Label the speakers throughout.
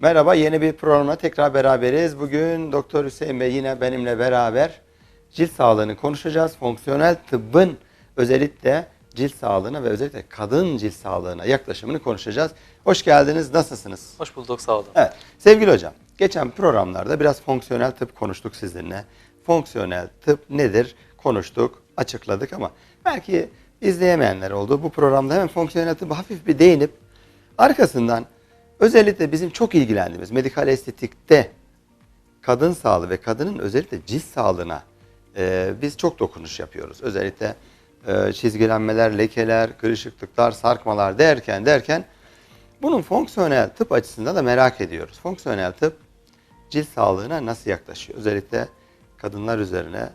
Speaker 1: Merhaba, yeni bir programla tekrar beraberiz. Bugün Doktor Hüseyin Bey yine benimle beraber cilt sağlığını konuşacağız. Fonksiyonel tıbbın özellikle cilt sağlığına ve özellikle kadın cilt sağlığına yaklaşımını konuşacağız. Hoş geldiniz, nasılsınız?
Speaker 2: Hoş bulduk, sağ olun.
Speaker 1: Evet, sevgili hocam, geçen programlarda biraz fonksiyonel tıp konuştuk sizinle. Fonksiyonel tıp nedir konuştuk, açıkladık ama belki izleyemeyenler oldu. Bu programda hemen fonksiyonel tıbı hafif bir değinip arkasından özellikle bizim çok ilgilendiğimiz medikal estetikte kadın sağlığı ve kadının özellikle cilt sağlığına e, biz çok dokunuş yapıyoruz. Özellikle e, çizgilenmeler, lekeler, kırışıklıklar, sarkmalar derken derken bunun fonksiyonel tıp açısından da merak ediyoruz. Fonksiyonel tıp cilt sağlığına nasıl yaklaşıyor? Özellikle kadınlar üzerine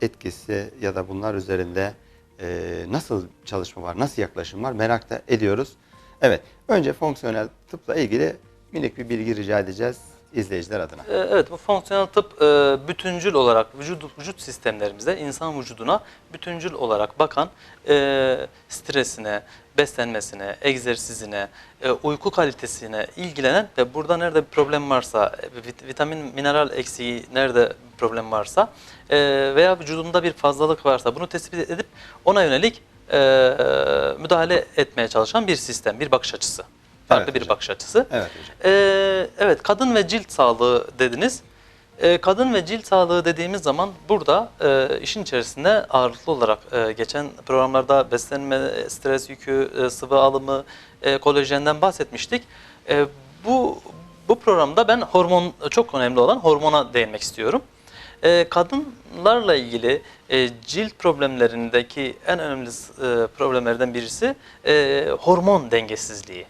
Speaker 1: etkisi ya da bunlar üzerinde e, nasıl çalışma var, nasıl yaklaşım var merak da ediyoruz. Evet, önce fonksiyonel tıpla ilgili minik bir bilgi rica edeceğiz izleyiciler adına.
Speaker 2: Ee, Evet, bu fonksiyonel tıp e, bütüncül olarak vücut, vücut sistemlerimizde insan vücuduna bütüncül olarak bakan e, stresine, beslenmesine, egzersizine, e, uyku kalitesine ilgilenen ve burada nerede bir problem varsa, vit- vitamin, mineral eksiği nerede problem varsa veya vücudunda bir fazlalık varsa bunu tespit edip ona yönelik e, müdahale etmeye çalışan bir sistem, bir bakış açısı. Farklı
Speaker 1: Evet
Speaker 2: bir
Speaker 1: hocam.
Speaker 2: bakış açısı.
Speaker 1: Evet hocam.
Speaker 2: Ee, evet kadın ve cilt sağlığı dediniz. Ee, kadın ve cilt sağlığı dediğimiz zaman burada e, işin içerisinde ağırlıklı olarak e, geçen programlarda beslenme, stres yükü, e, sıvı alımı, e, kolajenden bahsetmiştik. E, bu bu programda ben hormon çok önemli olan hormona değinmek istiyorum. E, kadınlarla ilgili e, cilt problemlerindeki en önemli e, problemlerden birisi e, hormon dengesizliği.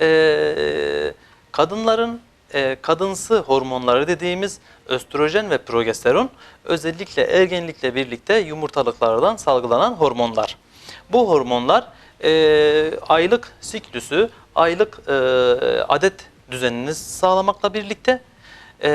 Speaker 2: E, kadınların e, kadınsı hormonları dediğimiz östrojen ve progesteron özellikle ergenlikle birlikte yumurtalıklardan salgılanan hormonlar. Bu hormonlar e, aylık siklüsü, aylık e, adet düzenini sağlamakla birlikte e,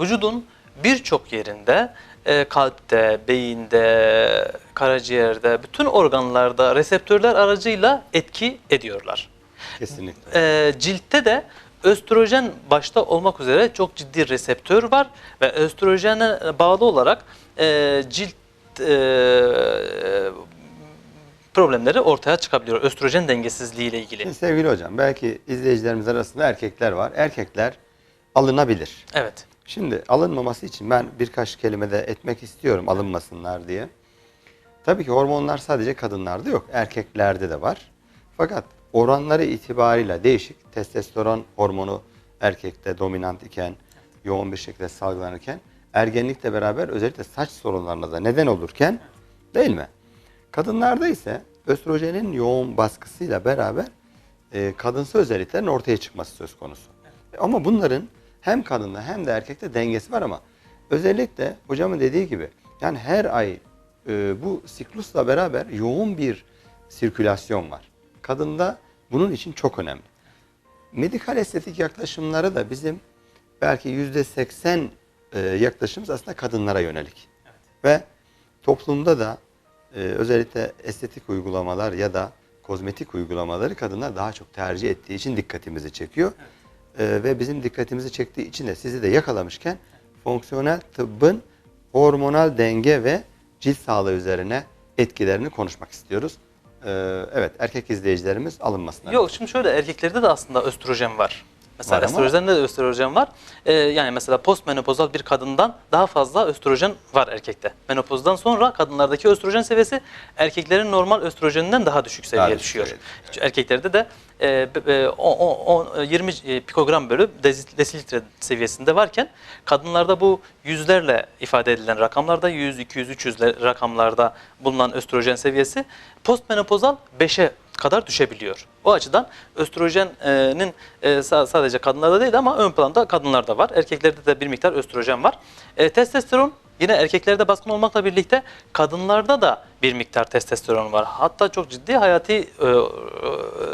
Speaker 2: vücudun birçok yerinde e, kalpte, beyinde, karaciğerde, bütün organlarda reseptörler aracıyla etki ediyorlar.
Speaker 1: Kesinlikle.
Speaker 2: E, ciltte de östrojen başta olmak üzere çok ciddi reseptör var ve östrojene bağlı olarak e, cilt e, problemleri ortaya çıkabiliyor. Östrojen dengesizliği ile ilgili.
Speaker 1: Şimdi sevgili hocam belki izleyicilerimiz arasında erkekler var. Erkekler alınabilir.
Speaker 2: Evet.
Speaker 1: Şimdi alınmaması için ben birkaç kelime de etmek istiyorum alınmasınlar diye. Tabii ki hormonlar sadece kadınlarda yok, erkeklerde de var. Fakat oranları itibarıyla değişik. Testosteron hormonu erkekte dominant iken, yoğun bir şekilde salgılanırken, ergenlikle beraber özellikle saç sorunlarına da neden olurken, değil mi? Kadınlarda ise östrojenin yoğun baskısıyla beraber e, kadınsı özelliklerin ortaya çıkması söz konusu. Ama bunların hem kadında hem de erkekte dengesi var ama özellikle hocamın dediği gibi yani her ay e, bu siklusla beraber yoğun bir sirkülasyon var. Kadında bunun için çok önemli. Medikal estetik yaklaşımları da bizim belki yüzde seksen e, yaklaşımımız aslında kadınlara yönelik. Ve toplumda da e, özellikle estetik uygulamalar ya da kozmetik uygulamaları kadınlar daha çok tercih ettiği için dikkatimizi çekiyor. E, ve bizim dikkatimizi çektiği için de sizi de yakalamışken fonksiyonel tıbbın hormonal denge ve cilt sağlığı üzerine etkilerini konuşmak istiyoruz. E, evet erkek izleyicilerimiz alınmasınlar.
Speaker 2: Yok şimdi şöyle erkeklerde de aslında östrojen var. Mesela
Speaker 1: Var
Speaker 2: östrojende de östrojen var. Ee, yani mesela postmenopozal bir kadından daha fazla östrojen var erkekte. Menopozdan sonra kadınlardaki östrojen seviyesi erkeklerin normal östrojeninden daha düşük seviyeye
Speaker 1: düşük
Speaker 2: düşüyor.
Speaker 1: seviyede,
Speaker 2: Çünkü Erkeklerde de e, e, o- o- o- 20 e, pikogram bölü desilitre seviyesinde varken kadınlarda bu yüzlerle ifade edilen rakamlarda 100, 200, 300 le- rakamlarda bulunan östrojen seviyesi postmenopozal 5'e kadar düşebiliyor. O açıdan östrojenin e, sa- sadece kadınlarda değil ama ön planda kadınlarda var. Erkeklerde de bir miktar östrojen var. E, testosteron yine erkeklerde baskın olmakla birlikte kadınlarda da bir miktar testosteron var. Hatta çok ciddi hayati e, e,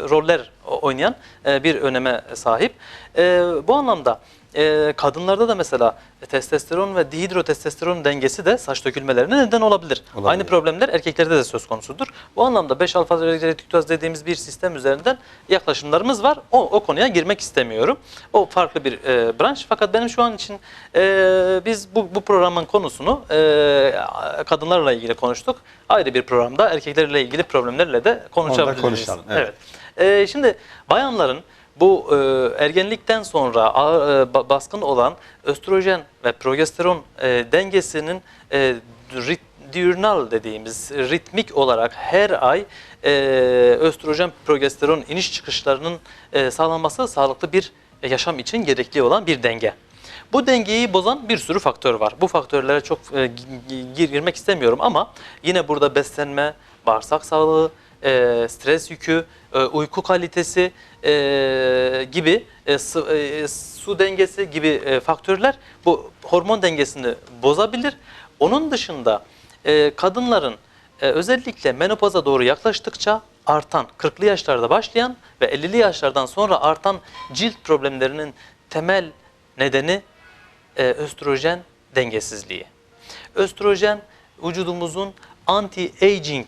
Speaker 2: roller oynayan e, bir öneme sahip. E, bu anlamda e, kadınlarda da mesela testosteron ve dihidrotestosteron dengesi de saç dökülmelerine neden olabilir.
Speaker 1: Olabilir.
Speaker 2: Aynı problemler erkeklerde de söz konusudur. Bu anlamda 5 alfa retikütaz dediğimiz bir sistem üzerinden yaklaşımlarımız var. O, o konuya girmek istemiyorum. O farklı bir e, branş. Fakat benim şu an için e, biz bu, bu programın konusunu e, kadınlarla ilgili konuştuk. Ayrı bir programda erkeklerle ilgili problemlerle de konuşabiliriz.
Speaker 1: konuşalım, evet.
Speaker 2: E, şimdi bayanların bu e, ergenlikten sonra ağır, e, ba- baskın olan östrojen ve progesteron e, dengesinin e, rit, diurnal dediğimiz ritmik olarak her ay e, östrojen progesteron iniş çıkışlarının e, sağlanması sağlıklı bir yaşam için gerekli olan bir denge. Bu dengeyi bozan bir sürü faktör var. Bu faktörlere çok e, gi- gi- gir- girmek istemiyorum ama yine burada beslenme, bağırsak sağlığı, e, stres yükü, e, uyku kalitesi gibi su, dengesi gibi faktörler bu hormon dengesini bozabilir. Onun dışında kadınların özellikle menopoza doğru yaklaştıkça artan 40'lı yaşlarda başlayan ve 50'li yaşlardan sonra artan cilt problemlerinin temel nedeni e, östrojen dengesizliği. Östrojen vücudumuzun anti-aging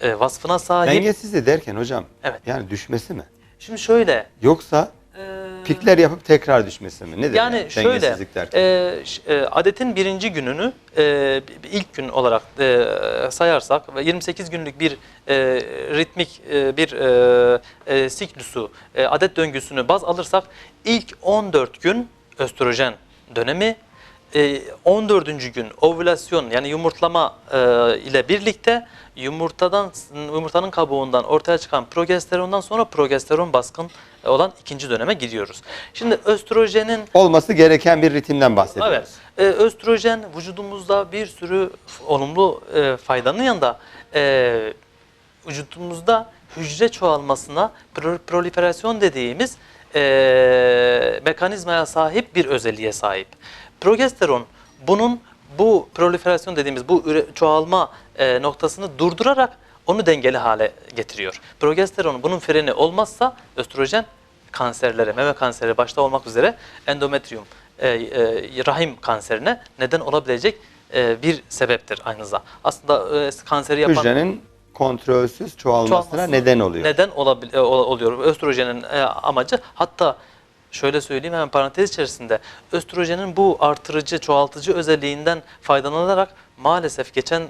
Speaker 2: e, vasfına sahip.
Speaker 1: Dengesizliği derken hocam
Speaker 2: Evet.
Speaker 1: yani düşmesi mi?
Speaker 2: Şimdi şöyle
Speaker 1: Yoksa
Speaker 2: e,
Speaker 1: pikler yapıp tekrar düşmesi mi? Nedir
Speaker 2: yani
Speaker 1: yani,
Speaker 2: şöyle
Speaker 1: dengesizlik derken?
Speaker 2: e, e, adetin birinci gününü e, ilk gün olarak e, sayarsak ve 28 günlük bir e, ritmik e, bir e, e, siklusu e, adet döngüsünü baz alırsak ilk 14 gün östrojen dönemi e, 14. gün ovülasyon yani yumurtlama e, ile birlikte yumurtadan yumurtanın kabuğundan ortaya çıkan progesterondan sonra progesteron baskın olan ikinci döneme gidiyoruz. Şimdi östrojenin
Speaker 1: Olması gereken bir ritimden bahsediyoruz.
Speaker 2: Evet. Ee, östrojen vücudumuzda bir sürü olumlu e, faydanın yanında e, vücudumuzda hücre çoğalmasına pro- proliferasyon dediğimiz e, mekanizmaya sahip bir özelliğe sahip. Progesteron bunun bu proliferasyon dediğimiz bu çoğalma e, noktasını durdurarak onu dengeli hale getiriyor. Progesteron bunun freni olmazsa östrojen kanserlere, meme kanseri başta olmak üzere endometrium, e, e, rahim kanserine neden olabilecek e, bir sebeptir aynı zamanda. Aslında e, kanseri yapan
Speaker 1: Hücrenin kontrolsüz çoğalmasına
Speaker 2: çoğalması
Speaker 1: neden oluyor.
Speaker 2: Neden olabil- e, ol- oluyor. Östrojenin e, amacı hatta şöyle söyleyeyim hemen parantez içerisinde östrojenin bu artırıcı, çoğaltıcı özelliğinden faydalanarak maalesef geçen e,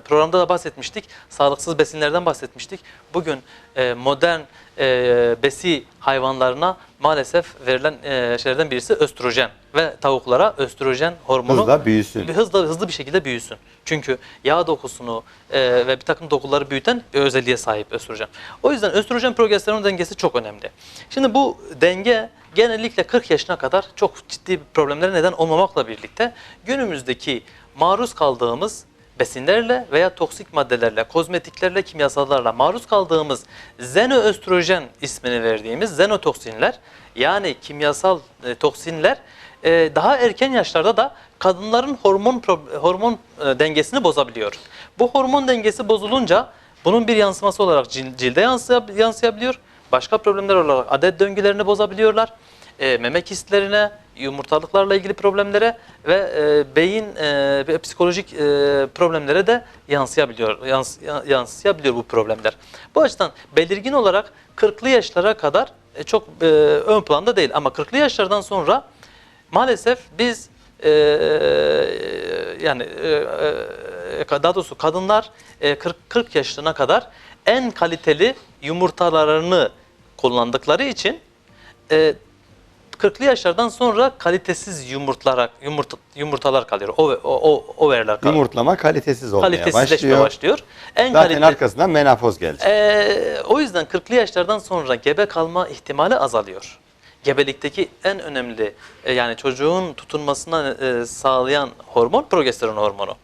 Speaker 2: programda da bahsetmiştik. Sağlıksız besinlerden bahsetmiştik. Bugün e, modern e, besi hayvanlarına maalesef verilen e, şeylerden birisi östrojen ve tavuklara östrojen hormonu
Speaker 1: Hızla büyüsün.
Speaker 2: hızla hızlı bir şekilde büyüsün. Çünkü yağ dokusunu e, ve bir takım dokuları büyüten bir özelliğe sahip östrojen. O yüzden östrojen progesteron dengesi çok önemli. Şimdi bu denge genellikle 40 yaşına kadar çok ciddi problemlere neden olmamakla birlikte günümüzdeki maruz kaldığımız besinlerle veya toksik maddelerle, kozmetiklerle, kimyasallarla maruz kaldığımız xenoöstrojen ismini verdiğimiz xenotoksinler yani kimyasal e, toksinler e, daha erken yaşlarda da kadınların hormon hormon e, dengesini bozabiliyor. Bu hormon dengesi bozulunca bunun bir yansıması olarak cil- cilde yansıya- yansıyabiliyor. Başka problemler olarak adet döngülerini bozabiliyorlar. E, meme kistlerine, yumurtalıklarla ilgili problemlere ve e, beyin e, ve psikolojik e, problemlere de yansıyabiliyor yans, ya- yansıyabiliyor bu problemler. Bu açıdan belirgin olarak 40'lı yaşlara kadar e, çok e, ön planda değil ama 40'lı yaşlardan sonra maalesef biz e, yani e, e, daha doğrusu kadınlar e, 40 40 yaşına kadar en kaliteli yumurtalarını kullandıkları için e, 40'lı yaşlardan sonra kalitesiz yumurtlara yumurta, yumurtalar kalıyor. O o o overler kalıyor.
Speaker 1: Yumurtlama kalitesiz olmaya
Speaker 2: Kalitesizleşme
Speaker 1: başlıyor.
Speaker 2: başlıyor. En
Speaker 1: Zaten
Speaker 2: kalite-
Speaker 1: arkasından menopoz gelecek.
Speaker 2: ee, o yüzden 40'lı yaşlardan sonra gebe kalma ihtimali azalıyor. Gebelikteki en önemli e, yani çocuğun tutunmasına e, sağlayan hormon progesteron hormonu.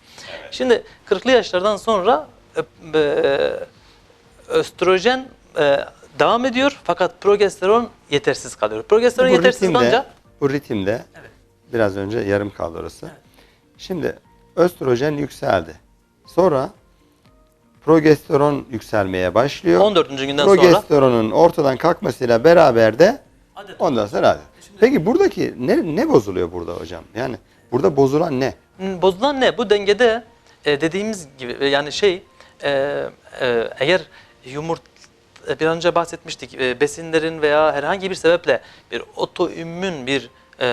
Speaker 2: Şimdi 40'lı yaşlardan sonra e, e, östrojen e, devam ediyor fakat progesteron yetersiz kalıyor. Progesteron
Speaker 1: bu
Speaker 2: yetersiz
Speaker 1: ritimde,
Speaker 2: kalınca
Speaker 1: bu ritimde biraz önce yarım kaldı orası. Şimdi östrojen yükseldi. Sonra progesteron yükselmeye başlıyor.
Speaker 2: 14. günden sonra
Speaker 1: Progesteronun ortadan kalkmasıyla beraber de
Speaker 2: Adet.
Speaker 1: ondan sonra adet. Peki buradaki ne ne bozuluyor burada hocam? Yani burada bozulan ne?
Speaker 2: Bozulan ne? Bu dengede e, dediğimiz gibi e, yani şey e, e, eğer yumurt e, bir an önce bahsetmiştik e, besinlerin veya herhangi bir sebeple bir otoimmün bir e,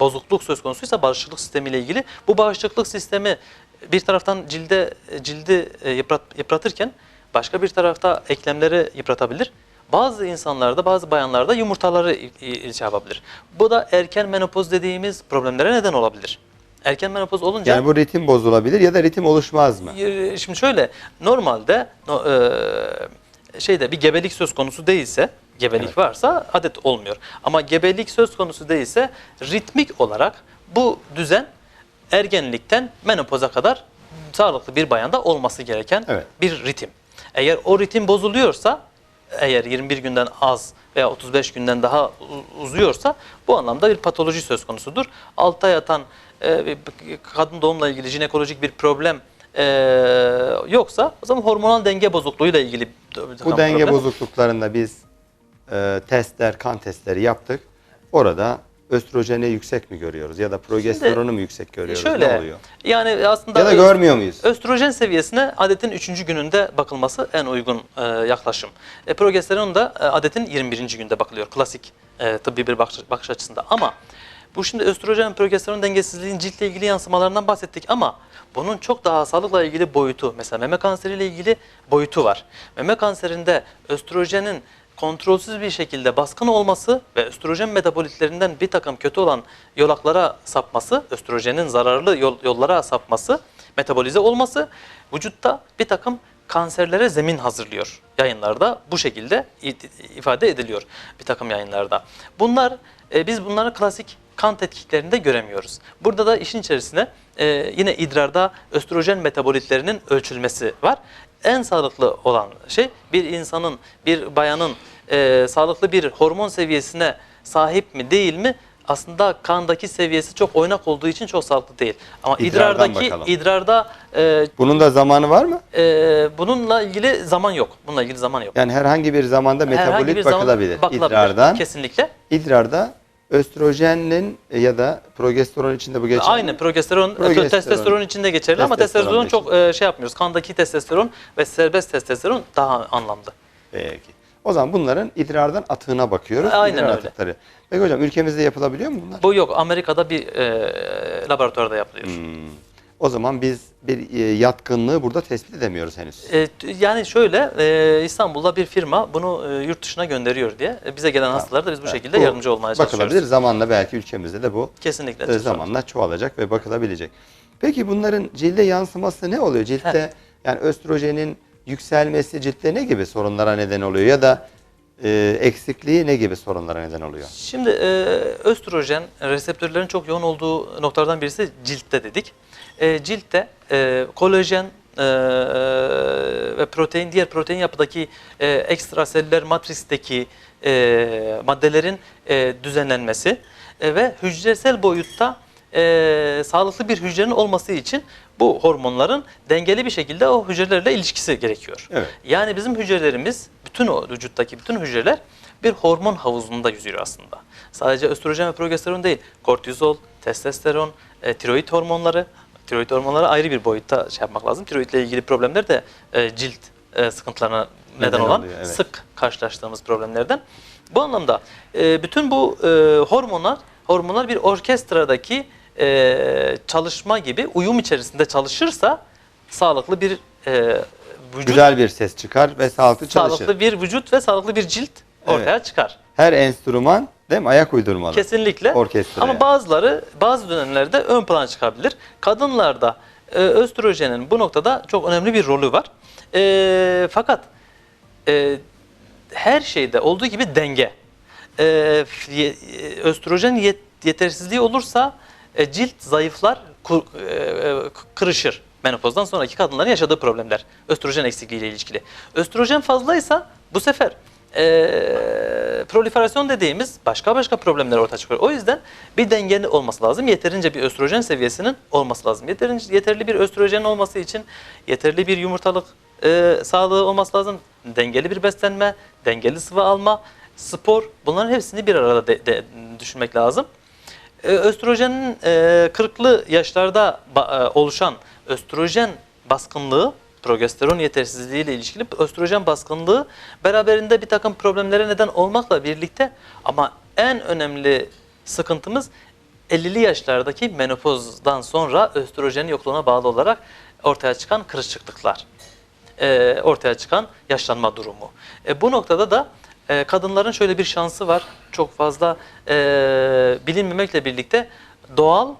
Speaker 2: bozukluk söz konusuysa bağışıklık sistemiyle ilgili bu bağışıklık sistemi bir taraftan cilde cildi e, yıprat, yıpratırken başka bir tarafta eklemleri yıpratabilir. Bazı insanlarda, bazı bayanlarda yumurtaları şey yapabilir. Bu da erken menopoz dediğimiz problemlere neden olabilir. Erken menopoz olunca
Speaker 1: Yani bu ritim bozulabilir ya da ritim oluşmaz mı?
Speaker 2: şimdi şöyle normalde no, e, şeyde bir gebelik söz konusu değilse gebelik
Speaker 1: Evet.
Speaker 2: varsa adet olmuyor. Ama gebelik söz konusu değilse ritmik olarak bu düzen ergenlikten menopoza kadar sağlıklı bir bayanda olması gereken
Speaker 1: Evet.
Speaker 2: bir ritim. Eğer o ritim bozuluyorsa eğer 21 günden az veya 35 günden daha uzuyorsa bu anlamda bir patoloji söz konusudur. Altta yatan e, kadın doğumla ilgili jinekolojik bir problem e, yoksa o zaman hormonal denge bozukluğuyla ilgili
Speaker 1: Bu denge
Speaker 2: problem.
Speaker 1: bozukluklarında biz e, testler, kan testleri yaptık. Orada östrojeni yüksek mi görüyoruz ya da progesteronu mu yüksek görüyoruz?
Speaker 2: Şöyle
Speaker 1: ne oluyor?
Speaker 2: yani aslında
Speaker 1: Ya da görmüyor muyuz?
Speaker 2: Östrojen seviyesine adetin 3. gününde bakılması en uygun e, yaklaşım. E, progesteron da e, adetin 21. günde bakılıyor. Klasik e, tıbbi bir bakış, bakış açısında. Ama bu şimdi östrojen progesteron dengesizliğin ciltle ilgili yansımalarından bahsettik ama bunun çok daha sağlıkla ilgili boyutu, mesela meme kanseriyle ilgili boyutu var. Meme kanserinde östrojenin kontrolsüz bir şekilde baskın olması ve östrojen metabolitlerinden bir takım kötü olan yolaklara sapması, östrojenin zararlı yol- yollara sapması, metabolize olması vücutta bir takım kanserlere zemin hazırlıyor. Yayınlarda bu şekilde ifade ediliyor bir takım yayınlarda. Bunlar e, biz bunları klasik kan tetkiklerinde göremiyoruz. Burada da işin içerisine e, yine idrarda östrojen metabolitlerinin ölçülmesi var. En sağlıklı olan şey bir insanın, bir bayanın e, sağlıklı bir hormon seviyesine sahip mi değil mi? Aslında kandaki seviyesi çok oynak olduğu için çok sağlıklı değil. Ama
Speaker 1: İdrardan
Speaker 2: idrardaki
Speaker 1: bakalım.
Speaker 2: idrarda e,
Speaker 1: Bunun da zamanı var mı?
Speaker 2: e, bununla ilgili zaman yok. Bununla ilgili zaman yok.
Speaker 1: Yani herhangi bir zamanda
Speaker 2: Herhangi
Speaker 1: metabolit
Speaker 2: bir zaman
Speaker 1: bakılabilir.
Speaker 2: bakılabilir.
Speaker 1: İdrardan.
Speaker 2: Kesinlikle.
Speaker 1: İdrarda östrojenin ya da progesteron içinde bu geçerli.
Speaker 2: Aynı progesteron,
Speaker 1: Progesteron.
Speaker 2: testosteron için de geçerli ama
Speaker 1: Testosteron
Speaker 2: testosteron çok e, şey yapmıyoruz. Kandaki testosteron ve serbest testosteron daha anlamlı.
Speaker 1: Peki. O zaman bunların idrardan atığına bakıyoruz.
Speaker 2: Aynen
Speaker 1: İdrar
Speaker 2: öyle.
Speaker 1: atıkları. Peki hocam ülkemizde yapılabiliyor mu bunlar?
Speaker 2: Bu yok. Amerika'da bir e, laboratuvarda yapılıyor.
Speaker 1: Hmm. O zaman biz bir e, yatkınlığı burada tespit edemiyoruz henüz.
Speaker 2: E, yani şöyle e, İstanbul'da bir firma bunu yurt dışına gönderiyor diye bize gelen hastalara da biz bu
Speaker 1: Evet,
Speaker 2: şekilde
Speaker 1: bu
Speaker 2: yardımcı olmaya çalışıyoruz.
Speaker 1: Bakılabilir. Zamanla belki ülkemizde de bu
Speaker 2: Kesinlikle.
Speaker 1: zamanla çoğalacak ve bakılabilecek. Peki bunların cilde yansıması ne oluyor? Ciltte yani östrojenin yükselmesi ciltte ne gibi sorunlara neden oluyor ya da e, eksikliği ne gibi sorunlara neden oluyor?
Speaker 2: Şimdi e, östrojen reseptörlerin çok yoğun olduğu noktalardan birisi ciltte dedik. E, ciltte e, kolajen e, ve protein diğer protein yapıdaki e, ekstraselüler matristeki e, maddelerin e, düzenlenmesi e, ve hücresel boyutta e, sağlıklı bir hücrenin olması için bu hormonların dengeli bir şekilde o hücrelerle ilişkisi gerekiyor.
Speaker 1: Evet.
Speaker 2: Yani bizim hücrelerimiz, bütün o vücuttaki bütün hücreler bir hormon havuzunda yüzüyor aslında. Sadece östrojen ve progesteron değil, kortizol, testosteron, e, tiroid hormonları, tiroid hormonları ayrı bir boyutta şey yapmak lazım. Tiroidle ilgili problemler de e, cilt e, sıkıntılarına neden,
Speaker 1: Neden
Speaker 2: olan
Speaker 1: oluyor, evet.
Speaker 2: sık karşılaştığımız problemlerden. Bu anlamda e, bütün bu e, hormonlar, hormonlar bir orkestradaki e, çalışma gibi uyum içerisinde çalışırsa sağlıklı bir e, vücut
Speaker 1: Güzel bir ses çıkar ve sağlıklı çalışır.
Speaker 2: sağlıklı bir vücut ve sağlıklı bir cilt ortaya çıkar.
Speaker 1: Her enstrüman değil mi? Ayak uydurmalı.
Speaker 2: Kesinlikle.
Speaker 1: Orkestraya.
Speaker 2: Ama bazıları bazı dönemlerde ön plana çıkabilir. Kadınlarda e, östrojenin bu noktada çok önemli bir rolü var. E, fakat e, her şeyde olduğu gibi denge. E, e, östrojen yet- yetersizliği olursa e, cilt zayıflar, kur- e, e, kırışır. Menopozdan sonraki kadınların yaşadığı problemler. Östrojen eksikliği ile ilişkili. Östrojen fazlaysa bu sefer e, proliferasyon dediğimiz başka başka problemler ortaya çıkıyor. O yüzden bir dengenin olması lazım. Yeterince bir östrojen seviyesinin olması lazım. Yeterince yeterli bir östrojen olması için yeterli bir yumurtalık e, sağlığı olması lazım. Dengeli bir beslenme, dengeli sıvı alma, spor bunların hepsini bir arada de- de- düşünmek lazım. Östrojenin kırklı yaşlarda oluşan östrojen baskınlığı, progesteron yetersizliği ile ilişkili östrojen baskınlığı beraberinde bir takım problemlere neden olmakla birlikte ama en önemli sıkıntımız 50'li yaşlardaki menopozdan sonra östrojenin yokluğuna bağlı olarak ortaya çıkan kırışıklıklar e, ortaya çıkan yaşlanma durumu. E, bu noktada da e, kadınların şöyle bir şansı var. Çok fazla bilinmemekle birlikte doğal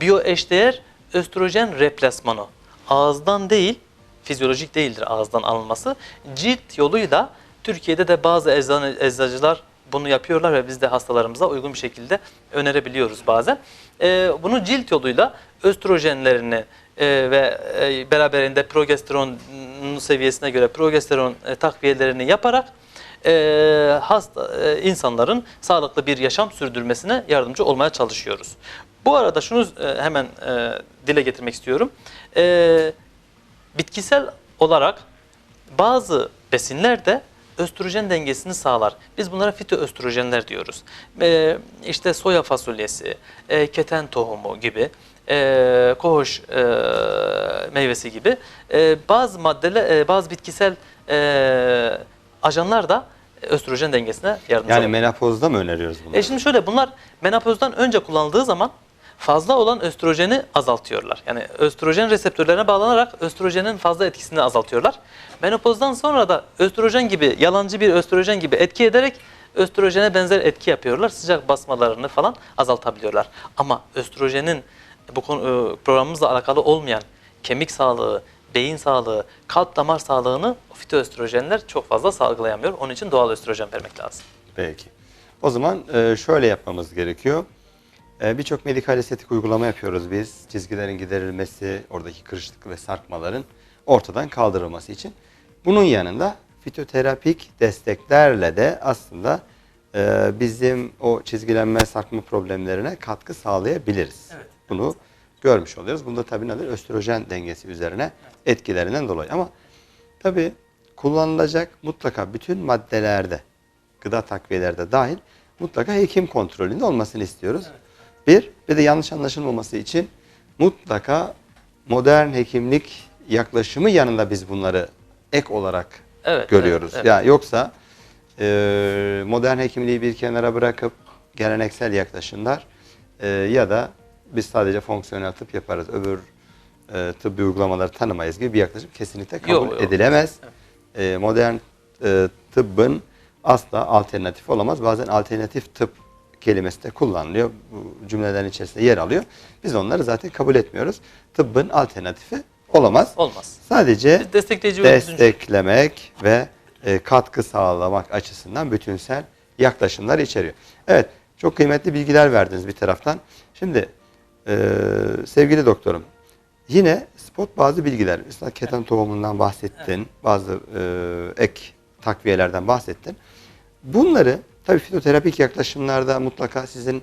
Speaker 2: biyoeşdeğer östrojen replasmanı. Ağızdan değil, fizyolojik değildir ağızdan alınması. Cilt yoluyla Türkiye'de de bazı eczacılar bunu yapıyorlar ve biz de hastalarımıza uygun bir şekilde önerebiliyoruz bazen. E, bunu cilt yoluyla östrojenlerini e, ve e, beraberinde progesteron seviyesine göre progesteron e, takviyelerini yaparak e, hasta insanların sağlıklı bir yaşam sürdürmesine yardımcı olmaya çalışıyoruz. Bu arada şunu e, hemen e, dile getirmek istiyorum. E, bitkisel olarak bazı besinler de östrojen dengesini sağlar. Biz bunlara fitoöstrojenler diyoruz. Ee, işte soya fasulyesi, e, keten tohumu gibi, e, kohoş e, meyvesi gibi e, bazı maddeler, e, bazı bitkisel e, ajanlar da östrojen dengesine yardımcı
Speaker 1: Yani
Speaker 2: olur.
Speaker 1: menopozda mı öneriyoruz bunu?
Speaker 2: E şimdi şöyle bunlar menopozdan önce kullanıldığı zaman fazla olan östrojeni azaltıyorlar. Yani östrojen reseptörlerine bağlanarak östrojenin fazla etkisini azaltıyorlar. Menopozdan sonra da östrojen gibi yalancı bir östrojen gibi etki ederek östrojene benzer etki yapıyorlar. Sıcak basmalarını falan azaltabiliyorlar. Ama östrojenin bu konu e, programımızla alakalı olmayan kemik sağlığı, beyin sağlığı, kalp damar sağlığını fitoöstrojenler çok fazla salgılayamıyor. Onun için doğal östrojen vermek lazım.
Speaker 1: Peki. O zaman e, şöyle yapmamız gerekiyor. E, Birçok medikal estetik uygulama yapıyoruz biz. Çizgilerin giderilmesi, oradaki kırışıklık ve sarkmaların ortadan kaldırılması için. Bunun yanında fitoterapik desteklerle de aslında e, bizim o çizgilenme, sarkma problemlerine katkı sağlayabiliriz.
Speaker 2: Evet.
Speaker 1: Bunu görmüş oluyoruz. Bunda tabii nedir? Östrojen dengesi üzerine etkilerinden dolayı. Ama tabii kullanılacak mutlaka bütün maddelerde, gıda takviyelerde dahil mutlaka hekim kontrolünde olmasını istiyoruz. Bir, bir de yanlış anlaşılmaması için mutlaka modern hekimlik yaklaşımı yanında biz bunları ek olarak
Speaker 2: Evet,
Speaker 1: görüyoruz.
Speaker 2: evet, evet.
Speaker 1: Ya yoksa e, modern hekimliği bir kenara bırakıp geleneksel yaklaşımlar e, ya da biz sadece fonksiyonel tıp yaparız. Öbür e, tıbbi uygulamaları tanımayız gibi bir yaklaşım kesinlikle kabul
Speaker 2: Yok, yok.
Speaker 1: edilemez. E, modern e, tıbbın asla alternatif olamaz. Bazen alternatif tıp kelimesi de kullanılıyor. Bu cümlelerin içerisinde yer alıyor. Biz onları zaten kabul etmiyoruz. Tıbbın alternatifi olamaz.
Speaker 2: Olmaz.
Speaker 1: Sadece
Speaker 2: Biz destekleyici ve
Speaker 1: desteklemek ve e, katkı sağlamak açısından bütünsel yaklaşımlar içeriyor. Evet, çok kıymetli bilgiler verdiniz bir taraftan. Şimdi e, sevgili doktorum, yine spot bazı bilgiler, mesela keten tohumundan bahsettin, bazı e, ek takviyelerden bahsettin. Bunları tabii fitoterapik yaklaşımlarda mutlaka sizin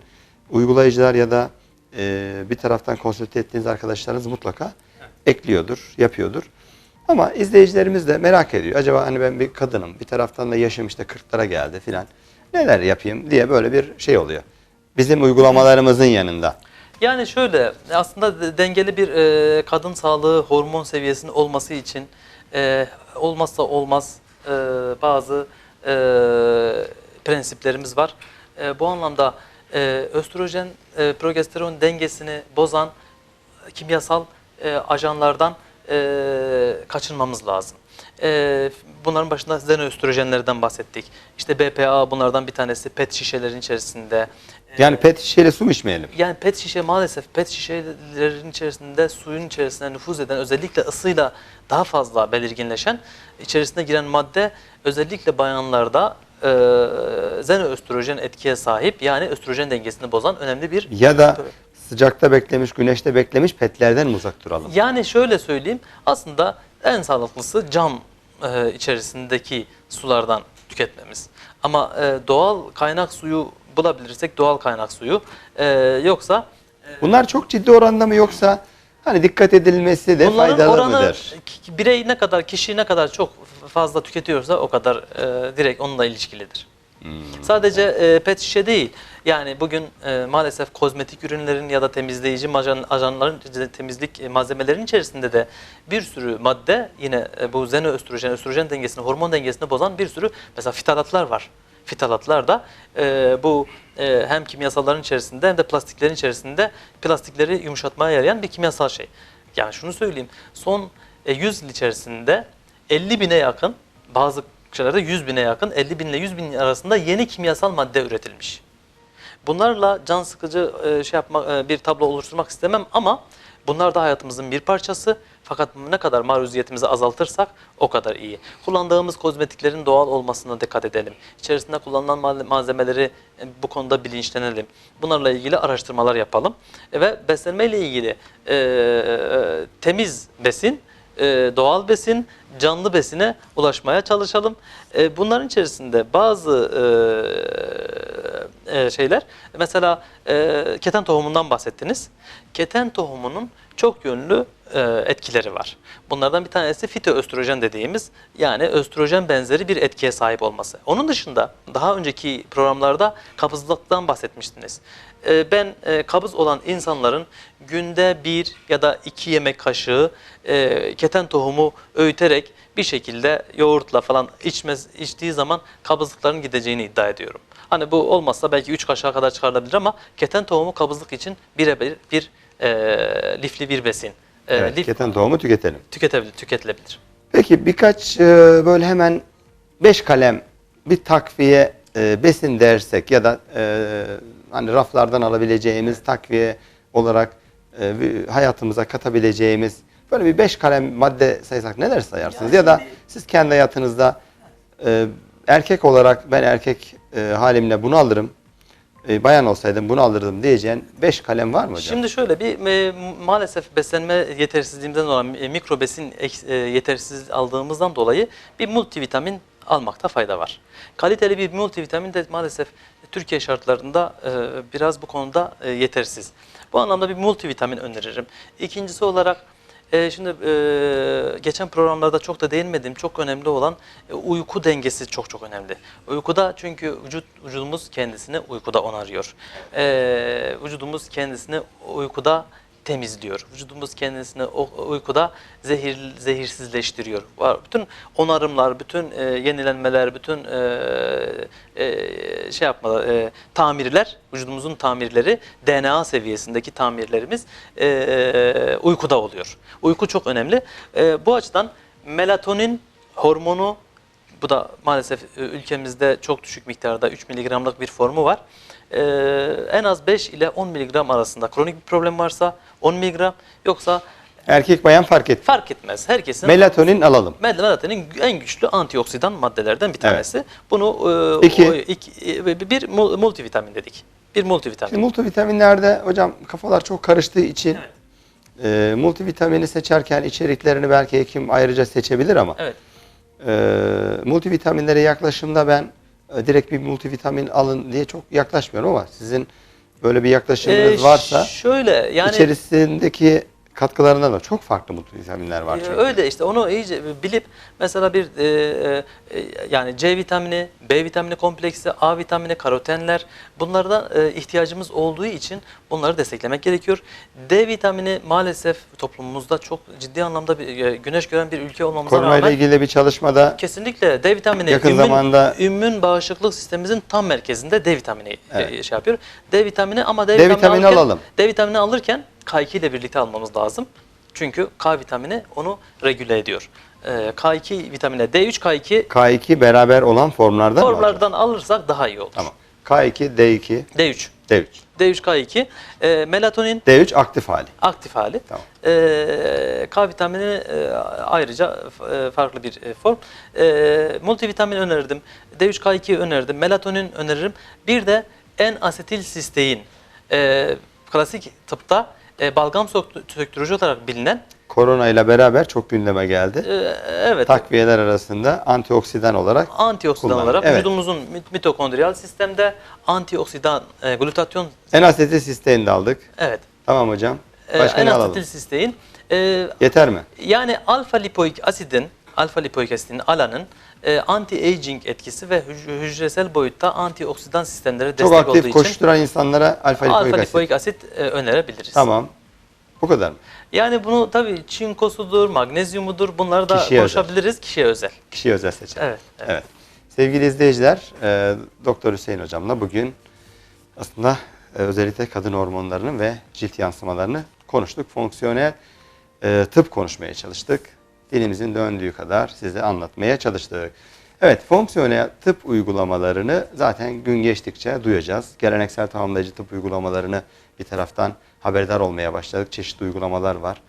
Speaker 1: uygulayıcılar ya da e, bir taraftan konsült ettiğiniz arkadaşlarınız mutlaka ekliyordur, yapıyordur. Ama izleyicilerimiz de merak ediyor. Acaba hani ben bir kadınım, bir taraftan da yaşım işte 40'lara geldi filan. Neler yapayım diye böyle bir şey oluyor. Bizim uygulamalarımızın yanında.
Speaker 2: Yani şöyle aslında de- dengeli bir e, kadın sağlığı hormon seviyesinin olması için e, olmazsa olmaz e, bazı e, prensiplerimiz var. E, bu anlamda e, östrojen e, progesteron dengesini bozan kimyasal e, ajanlardan e, kaçınmamız lazım. E, bunların başında xenoöstrojenlerden bahsettik. İşte BPA bunlardan bir tanesi PET şişelerin içerisinde.
Speaker 1: Yani pet şişeyle su mu içmeyelim?
Speaker 2: Yani pet şişe maalesef pet şişelerin içerisinde suyun içerisine nüfuz eden özellikle ısıyla daha fazla belirginleşen içerisine giren madde özellikle bayanlarda e, xenoöstrojen etkiye sahip yani östrojen dengesini bozan önemli bir
Speaker 1: Ya da sıcakta beklemiş, güneşte beklemiş petlerden mi uzak duralım?
Speaker 2: Yani şöyle söyleyeyim aslında en sağlıklısı cam e, içerisindeki sulardan tüketmemiz. Ama e, doğal kaynak suyu bulabilirsek doğal kaynak suyu e, yoksa
Speaker 1: Bunlar çok ciddi oranda mı yoksa hani dikkat edilmesi de
Speaker 2: bunların
Speaker 1: faydalı
Speaker 2: oranı
Speaker 1: mıdır?
Speaker 2: ki- birey ne kadar kişi ne kadar çok fazla tüketiyorsa o kadar e, direkt onunla ilişkilidir.
Speaker 1: Hmm.
Speaker 2: Sadece e, pet şişe değil. Yani bugün e, maalesef kozmetik ürünlerin ya da temizleyici majan- ajanların temizlik e, malzemelerinin içerisinde de bir sürü madde yine e, bu xenoöstrojen, östrojen dengesini, hormon dengesini bozan bir sürü mesela fitalatlar var. Fitalatlar da e, bu e, hem kimyasalların içerisinde hem de plastiklerin içerisinde plastikleri yumuşatmaya yarayan bir kimyasal şey. Yani şunu söyleyeyim. Son e, 100 yıl içerisinde 50 bine yakın bazı şeylerde 100 bine yakın 50 bin ile 100 bin arasında yeni kimyasal madde üretilmiş. Bunlarla can sıkıcı e, şey yapmak e, bir tablo oluşturmak istemem ama bunlar da hayatımızın bir parçası. Fakat ne kadar maruziyetimizi azaltırsak o kadar iyi. Kullandığımız kozmetiklerin doğal olmasına dikkat edelim. İçerisinde kullanılan mal- malzemeleri e, bu konuda bilinçlenelim. Bunlarla ilgili araştırmalar yapalım. Ve beslenme ile ilgili e, temiz besin, e, doğal besin, canlı besine ulaşmaya çalışalım. E, bunların içerisinde bazı e, e, şeyler, mesela e, keten tohumundan bahsettiniz. Keten tohumunun çok yönlü etkileri var. Bunlardan bir tanesi fitoöstrojen dediğimiz yani östrojen benzeri bir etkiye sahip olması. Onun dışında daha önceki programlarda kabızlıktan bahsetmiştiniz. E, ben e, kabız olan insanların günde bir ya da iki yemek kaşığı e, keten tohumu öğüterek bir şekilde yoğurtla falan içmez, içtiği zaman kabızlıkların gideceğini iddia ediyorum. Hani bu olmazsa belki 3 kaşığa kadar çıkarılabilir ama keten tohumu kabızlık için birebir bir e, lifli bir besin. E,
Speaker 1: Evet,
Speaker 2: lif
Speaker 1: keten tohumu tüketelim.
Speaker 2: tüketebilir, tüketilebilir.
Speaker 1: Peki birkaç e, böyle hemen beş kalem bir takviye e, besin dersek ya da e, hani raflardan alabileceğimiz takviye olarak e, hayatımıza katabileceğimiz böyle bir beş kalem madde saysak neler sayarsınız? Ya, da siz kendi hayatınızda e, erkek olarak ben erkek e, halimle bunu alırım. E, bayan olsaydım bunu alırdım diyeceğin beş kalem var mı hocam?
Speaker 2: Şimdi şöyle bir e, maalesef beslenme yetersizliğimizden dolayı e, mikro besin e, yetersiz aldığımızdan dolayı bir multivitamin almakta fayda var. Kaliteli bir multivitamin de maalesef Türkiye şartlarında e, biraz bu konuda e, yetersiz. Bu anlamda bir multivitamin öneririm. İkincisi olarak e, şimdi e, geçen programlarda çok da değinmediğim çok önemli olan e, uyku dengesi çok çok önemli. Uykuda çünkü vücut vücudumuz kendisini uykuda onarıyor. E, vücudumuz kendisini uykuda temizliyor. Vücudumuz kendisini uykuda zehir zehirsizleştiriyor. Var bütün onarımlar, bütün e, yenilenmeler, bütün e, e, şey yapma e, tamirler, vücudumuzun tamirleri, DNA seviyesindeki tamirlerimiz e, e, uykuda oluyor. Uyku çok önemli. E, bu açıdan melatonin hormonu bu da maalesef e, ülkemizde çok düşük miktarda 3 miligramlık bir formu var. Ee, en az 5 ile 10 miligram arasında kronik bir problem varsa 10 miligram yoksa
Speaker 1: Erkek bayan fark et.
Speaker 2: fark etmez. Herkesin
Speaker 1: Melatonin alalım.
Speaker 2: Melatonin en güçlü antioksidan maddelerden bir tanesi. Bunu e,
Speaker 1: Peki.
Speaker 2: o- iki- e, bir mul- multivitamin dedik. Bir multivitamin.
Speaker 1: Şimdi multivitaminlerde hocam kafalar çok karıştığı için e, multivitamini seçerken içeriklerini belki hekim ayrıca seçebilir ama
Speaker 2: Evet.
Speaker 1: e, multivitaminlere yaklaşımda ben e, direkt bir multivitamin alın diye çok yaklaşmıyorum ama sizin böyle bir yaklaşımınız
Speaker 2: Ee,
Speaker 1: varsa
Speaker 2: şöyle yani
Speaker 1: içerisindeki katkılarından da çok farklı multivitaminler var
Speaker 2: Ee,
Speaker 1: çünkü.
Speaker 2: Öyle işte onu iyice bilip mesela bir e, e, yani C vitamini, B vitamini kompleksi, A vitamini, karotenler bunlardan e, ihtiyacımız olduğu için bunları desteklemek gerekiyor. D vitamini maalesef toplumumuzda çok ciddi anlamda bir, e, güneş gören bir ülke olmamıza
Speaker 1: Korona ile
Speaker 2: rağmen
Speaker 1: ilgili bir çalışmada
Speaker 2: Kesinlikle D vitamini
Speaker 1: Yakın
Speaker 2: immün,
Speaker 1: zamanda-
Speaker 2: immün bağışıklık sistemimizin tam merkezinde D vitamini e,
Speaker 1: Evet.
Speaker 2: şey yapıyor. D vitamini ama D,
Speaker 1: D
Speaker 2: vitamini,
Speaker 1: vitamini
Speaker 2: alırken,
Speaker 1: alalım.
Speaker 2: D vitamini alırken K2 ile birlikte almamız lazım. Çünkü K vitamini onu regüle ediyor. Ee, K2 vitamine D3 K2
Speaker 1: K2 beraber olan formlardan
Speaker 2: formlardan alırsak daha iyi olur.
Speaker 1: Tamam. K2, D2,
Speaker 2: D3
Speaker 1: D3.
Speaker 2: D3 K2 e, melatonin
Speaker 1: D3 aktif hali.
Speaker 2: aktif hali.
Speaker 1: Tamam.
Speaker 2: Ee, K vitamini e, ayrıca e, farklı bir e, form. E, multivitamin önerirdim. D3K2 önerirdim. Melatonin öneririm. Bir de en asetil sistein. E, klasik tıpta e, balgam sök- söktürücü olarak bilinen
Speaker 1: korona ile beraber çok gündeme geldi.
Speaker 2: E, evet.
Speaker 1: Takviyeler arasında antioksidan olarak
Speaker 2: Antioksidan
Speaker 1: kullanılır.
Speaker 2: olarak
Speaker 1: Evet.
Speaker 2: vücudumuzun mit- mitokondriyal sistemde antioksidan e, glutatyon
Speaker 1: en sisteğini de aldık.
Speaker 2: evet.
Speaker 1: Tamam hocam.
Speaker 2: E,
Speaker 1: Başka ne alalım?
Speaker 2: N-asetilsistein. E,
Speaker 1: Yeter mi?
Speaker 2: yani alfa lipoik asidin, alfa lipoik asidin alanın e, anti-aging etkisi ve hüc- hücresel boyutta antioksidan sistemlere
Speaker 1: Çok
Speaker 2: destek olduğu
Speaker 1: aktif
Speaker 2: için
Speaker 1: koşturan insanlara alfa lipoik
Speaker 2: alfa
Speaker 1: asit.
Speaker 2: lipoik asit e, önerebiliriz.
Speaker 1: Tamam. Bu kadar mı?
Speaker 2: Yani bunu tabii çinkosudur, magnezyumudur bunları da
Speaker 1: Kişiye özel.
Speaker 2: konuşabiliriz kişiye özel.
Speaker 1: Kişiye özel seçenek.
Speaker 2: Evet, evet.
Speaker 1: Sevgili izleyiciler, e, Doktor Hüseyin Hocam'la bugün aslında e, özellikle kadın hormonlarının ve cilt yansımalarını konuştuk. Fonksiyonel e, tıp konuşmaya çalıştık. Dilimizin döndüğü kadar size anlatmaya çalıştık. Evet, fonksiyonel tıp uygulamalarını zaten gün geçtikçe duyacağız. Geleneksel tamamlayıcı tıp uygulamalarını bir taraftan haberdar olmaya başladık. Çeşitli uygulamalar var.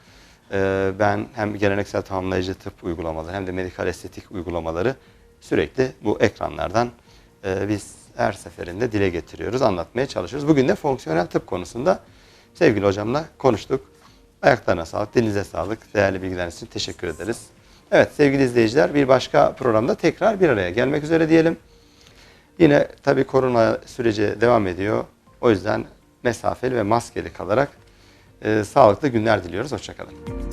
Speaker 1: Ee, ben hem geleneksel tamamlayıcı tıp uygulamaları hem de medikal estetik uygulamaları sürekli bu ekranlardan e, biz her seferinde dile getiriyoruz, anlatmaya çalışıyoruz. Bugün de fonksiyonel tıp konusunda sevgili hocamla konuştuk. Ayaklarına sağlık, dilinize sağlık. Değerli bilgileriniz için teşekkür ederiz. Evet sevgili izleyiciler bir başka programda tekrar bir araya gelmek üzere diyelim. Yine tabii korona süreci devam ediyor. O yüzden mesafeli ve maskeli kalarak e, sağlıklı günler diliyoruz. Hoşçakalın.